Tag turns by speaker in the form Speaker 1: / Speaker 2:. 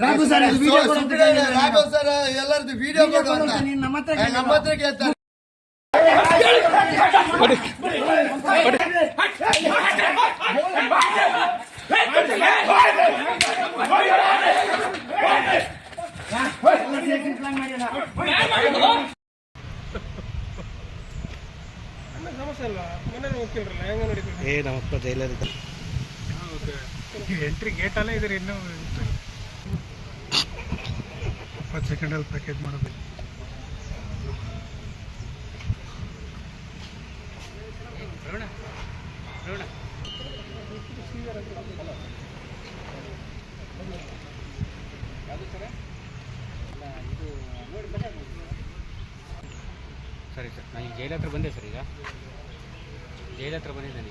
Speaker 1: Raghu sir
Speaker 2: sir ಎಲ್ಲರದ್ದು video ಕೊಡು ಅಂತ.
Speaker 1: ನಮ್ಮ ಹತ್ರ
Speaker 2: ನಮ್ಮ ಹತ್ರ ಕೇಳ್ತಾರೆ.
Speaker 1: plan ಮಾಡಿಲ್ಲ.
Speaker 3: ಸಮಸ್ಯೆ ಅಲ್ಲ ಮನೆ ಹೋಗ್ತಿಲ್ರಲ್ಲ ಹೆಂಗ ನಡೀತದೆ
Speaker 4: ಏ ನಮ್ಮಪ್ಪ ಜೈಲರ್
Speaker 3: ಎಂಟ್ರಿ ಗೇಟ್ ಅಲ್ಲೇ ಇದ್ರಿ ಇನ್ನೂ ಇಪ್ಪತ್ತು ಸೆಕೆಂಡಲ್ಲಿ ಪ್ಯಾಕೇಜ್ ಮಾಡೋದು.
Speaker 5: ಸರಿ ಸರ್ ನಾನು ಈಗ ಜೈಲ್ ಹತ್ರ ಬಂದೆ ಸರ್ ಈಗ. ಜೈಲ ಹತ್ರ ಬಂದಿದ್ದೇನೆ